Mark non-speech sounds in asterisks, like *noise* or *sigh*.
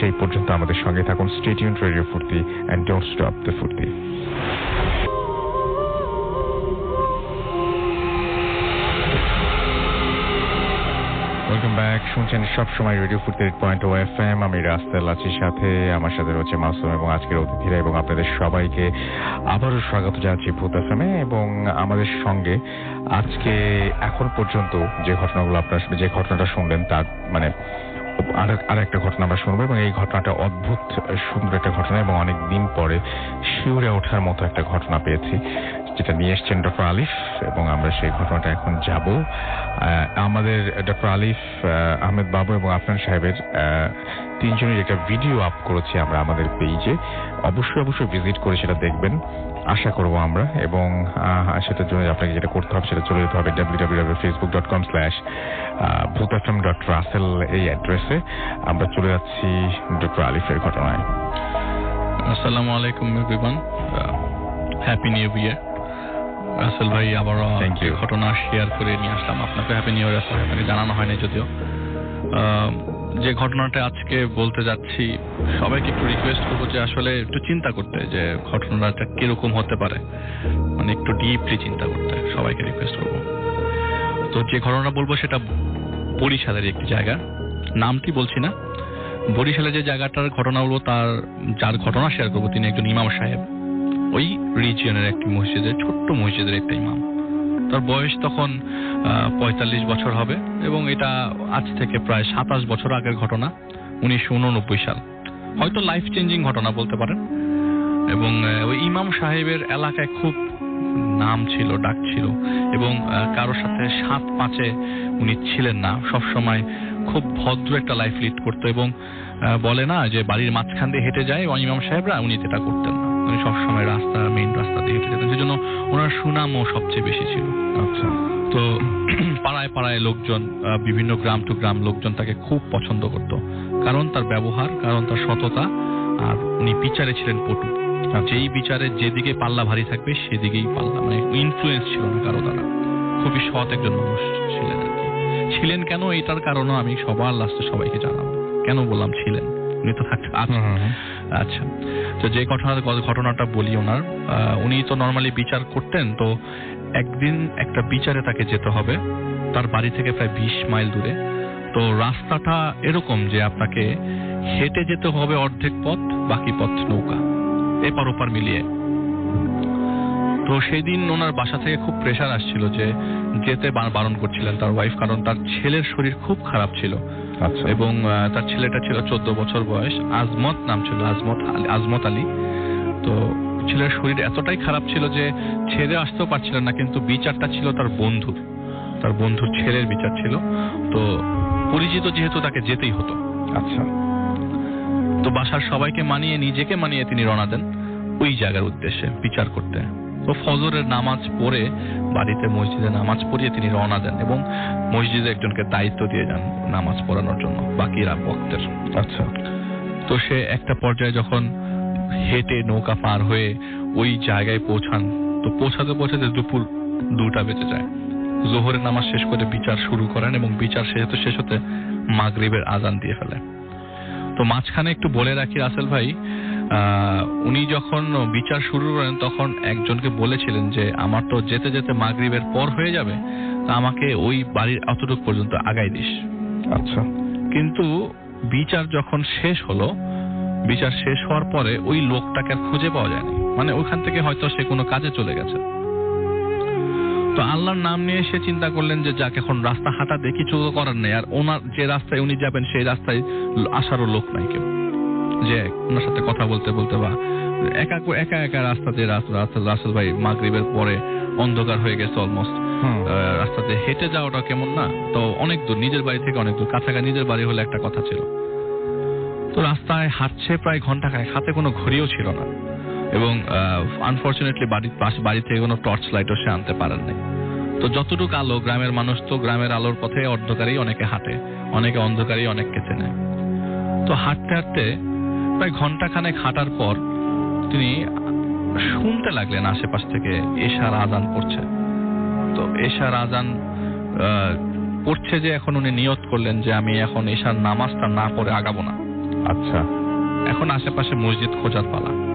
সেই পর্যন্ত আমাদের সঙ্গে থাকুন। Stadium radio Furti and don't stop the Furti back শুনছেন সবসময় রেডিও ফুর্তি পয়েন্ট ও এফ এম আমি রাস্তাল আছি সাথে, আমার সাথে রয়েছে মাসুম এবং আজকের অতিথিরা এবং আপনাদের সবাইকে আবারও স্বাগত জানাচ্ছি ভূত এম এবং আমাদের সঙ্গে আজকে এখন পর্যন্ত যে ঘটনাগুলো আপনার যে ঘটনাটা শুনলেন তার মানে আর আর একটা ঘটনা আমরা শুনব, এবং এই ঘটনাটা অদ্ভুত, সুন্দর একটা ঘটনা, এবং অনেক দিন পরে শিউরে ওঠার মতো একটা ঘটনা পেয়েছি। যেটা নিয়ে এসছেন ডক্টর আলিফ এবং আমরা সেই ঘটনাটা এখন যাব। আমাদের ডক্টর আলিফ আহমেদ বাবু এবং আফরান সাহেবের তিনজনের একটা ভিডিও আপ করেছি আমরা আমাদের পেজে অবশ্যই অবশ্যই ভিজিট করে সেটা দেখবেন। আশা করব আমরা এবং সেটার জন্য আপনাকে যেটা করতে হবে সেটা চলে যেতে হবে W W W Facebook dot com slash ভূতাফ্রাম dot Rasel এই অ্যাড্রেসে আমরা চলে যাচ্ছি ডক্টর আলিফের ঘটনায়। আসসালামু আলাইকুম everyone happy new year Rasel ভাই আবারও Thank ঘটনা শেয়ার করে নিয়ে আসলাম। আপনাকে হ্যাপি নিউ ইয়ার আসলে আপনাকে জানানো হয়নি যদিও। যে ঘটনাটা আজকে বলতে যাচ্ছি সবাইকে একটু রিকোয়েস্ট করব যে আসলে একটু চিন্তা করতে যে ঘটনাটা কীরকম হতে পারে। মানে একটু ডিপলি চিন্তা করতে সবাইকে রিকোয়েস্ট করব। তো যে ঘটনা বলব সেটা বরিশালের একটি জায়গা। নামটি বলছি না। বরিশালে যে জায়গাটার ঘটনা বলব তার যার ঘটনা শেয়ার করব তিনি একজন ইমাম সাহেব। ওই রিজিয়নের একটি মসজিদের, ছোট্ট মসজিদের একটা ইমাম। তার বয়স তখন পঁয়তাল্লিশ বছর হবে এবং এটা আজ থেকে প্রায় সাতাশ বছর আগের ঘটনা, উনিশশো উননব্বই সাল। হয়তো লাইফ চেঞ্জিং ঘটনা বলতে পারেন। এবং ওই ইমাম সাহেবের এলাকায় খুব নাম ছিল, ডাক ছিল এবং কারোর সাথে সাত পাঁচে উনি ছিলেন না। সব সময় খুব ভদ্র একটা লাইফ লিড করতো এবং বলে না যে বাড়ির মাঝখান দিয়ে হেঁটে যায় ইমাম সাহেবরা, উনি যেটা করতেন না। উনি সবসময় রাস্তা মেইন রাস্তা দিয়ে হেঁটে যেতেন। সেজন্য ওনার সুনামও সবচেয়ে বেশি ছিল। আচ্ছা। তো *clears throat* পাড়ায় পাড়ায় লোকজন বিভিন্ন গ্রাম টু গ্রাম লোকজন তাকে খুব পছন্দ করত। কারণ তার ব্যবহার কারণ তার সততা আর উনি বিচারে ছিলেন পটু। যেই বিচারে যেদিকে পাল্লা ভারী থাকবে সেদিকেই পাল্লা মানে ইনফ্লুয়েন্স ছিল না কারও দ্বারা। খুবই সৎ একজন মানুষ ছিলেন আর কি। ছিলেন কেন এটার কারণও আমি সবার লাস্টে সবাইকে জানাব। কেন বললাম ছিলেন? উনি তো থাকতে আচ্ছা। তো যে ঘটনা ঘটনাটা বলি ওনার উনি তো নর্মালি বিচার করতেন, তো একদিন একটা বিচারে তাকে যেতে হবে। তার বাড়ি থেকে প্রায় বিশ মাইল দূরে। তো রাস্তাটা এরকম যে আপনাকে হেঁটে যেতে হবে অর্ধেক পথ, বাকি পথ নৌকা। এপার ওপার মিলিয়ে। তো সেই দিন ওনার বাসা থেকে খুব প্রেশার আসছিল যে যেতে বারণ করছিলেন তার ওয়াইফ কারণ তার ছেলের শরীর খুব খারাপ ছিল। আচ্ছা। এবং তার ছেলেটা ছিল চোদ্দ বছর বয়স আজমত নাম ছিল আজমত আজমত আলী। তো ছেলের শরীর এতটাই খারাপ ছিল যে ছেড়ে আসতেও পারছিলেন না কিন্তু বিচারটা ছিল তার বন্ধুর। তার বন্ধুর ছেলের বিচার ছিল। তো পরিচিত যেহেতু তাকে যেতেই হতো। আচ্ছা। তো বাসার সবাইকে মানিয়ে নিজেকে মানিয়ে তিনি রওনা দেন। ওই জায়গার উদ্দেশ্যে বিচার করতে। তো ফজরের নামাজ পড়ে বাড়িতে মসজিদে নামাজ পড়িয়ে তিনি রওনা দেন এবং মসজিদে একজনকে দায়িত্ব দিয়ে যান নামাজ পড়ানোর জন্য বাকিরা ভক্তের। আচ্ছা। তো সে একটা পর্যায়ে যখন হেঁটে নৌকা পার হয়ে ওই জায়গায় পৌঁছান তো পৌঁছাতে পৌঁছাতে দুপুর দুটা বেজে যায়। জোহরের নামাজ শেষ করে বিচার শুরু করেন এবং বিচার শেষ হতে শেষ হতে মাগরিবের আজান দিয়ে ফেলে তো মাঝখানে একটু বলে রাখি রাসেল ভাই উনি যখন বিচার শুরু করেন তখন একজনকে বলেছিলেন যে আমার তো যেতে যেতে মাগরিবের পর হয়ে যাবে তা আমাকে ওই বাড়ির অতটুক পর্যন্ত আগাই দিস। আচ্ছা। কিন্তু বিচার যখন শেষ হলো বিচার শেষ হওয়ার পরে ওই লোকটাকে আর খুঁজে পাওয়া যায়নি। মানে ওখান থেকে হয়তো সে কোনো কাজে চলে গেছে। তো আল্লাহর নাম নিয়ে সে চিন্তা করলেন যে যাক এখন রাস্তা হাঁটা দেখি কিছু করার নেই। আর ওনার যে রাস্তায় উনি যাবেন সেই রাস্তায় আসারও লোক নাই কেউ। যে ওনার সাথে কথা বলতে বলতে বা একা একা একা রাস্তা দিয়ে রাস্তা রাসেল ভাই মাগরিবের পরে অন্ধকার হয়ে গেছে অলমোস্ট রাস্তাতে হেঁটে যাওয়াটা কেমন না? তো অনেক দূর নিজের বাড়ি থেকে অনেক দূর কাছাকাছি নিজের বাড়ি হলে একটা কথা ছিল। তো রাস্তায় হাঁটছে প্রায় ঘণ্টা খানেক হাতে কোনো ঘড়িও ছিল না। এবং আনফর্চুনেটলি বাড়ির পাশে বাড়ি থেকে কোনো টর্চ লাইটও সে আনতে পারেন নাই তো যতটুকু আলো গ্রামের মানুষ তো গ্রামের আলোর পথে অন্ধকারেই অনেকে হাঁটে অনেকে অন্ধকারেই অনেককে চেনে। তো হাঁটতে হাঁটতে প্রায় ঘণ্টা খানেক হাঁটার পর তিনি শুনতে লাগলেন আশেপাশ থেকে এশার আজান পড়ছে। তো এশার আজান পড়ছে যে এখন উনি নিয়ত করলেন যে আমি এখন এশার নামাজটা না পড়ে আগাবো না। আচ্ছা। এখন আশেপাশে মসজিদ খোঁজার পালা।